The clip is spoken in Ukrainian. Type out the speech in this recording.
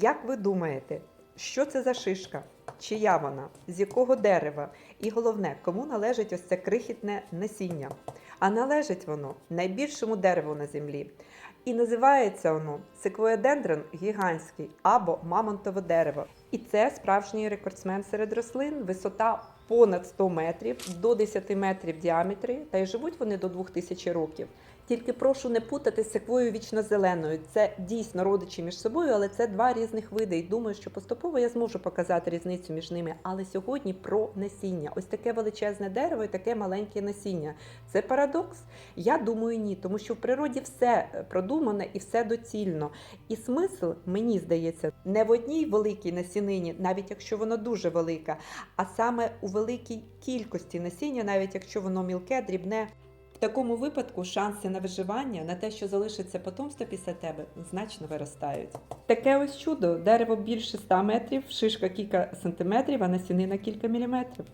Як ви думаєте, що це за шишка? Чия вона? З якого дерева? І головне, кому належить ось це крихітне насіння? А належить воно найбільшому дереву на землі. І називається воно секвоєдендрон гігантський або мамонтове дерево. І це справжній рекордсмен серед рослин, висота понад 100 метрів до 10 метрів діаметрі, та й живуть вони до 2000 років. Тільки прошу не путати з секвою вічно-зеленою. Це дійсно родичі між собою, але це два різних види. І думаю, що поступово я зможу показати різницю між ними. Але сьогодні про насіння. Ось таке величезне дерево і таке маленьке насіння. Це парадокс? Я думаю, ні, тому що в природі все продумане і все доцільно. І смисл, мені здається, не в одній великій насінині, навіть якщо воно дуже велике, а саме у великій кількості насіння, навіть якщо воно мілке, дрібне. В такому випадку шанси на виживання, на те, що залишиться потомство після тебе, значно виростають. Таке ось чудо: дерево більше 100 метрів, шишка кілька сантиметрів, а насінина кілька міліметрів.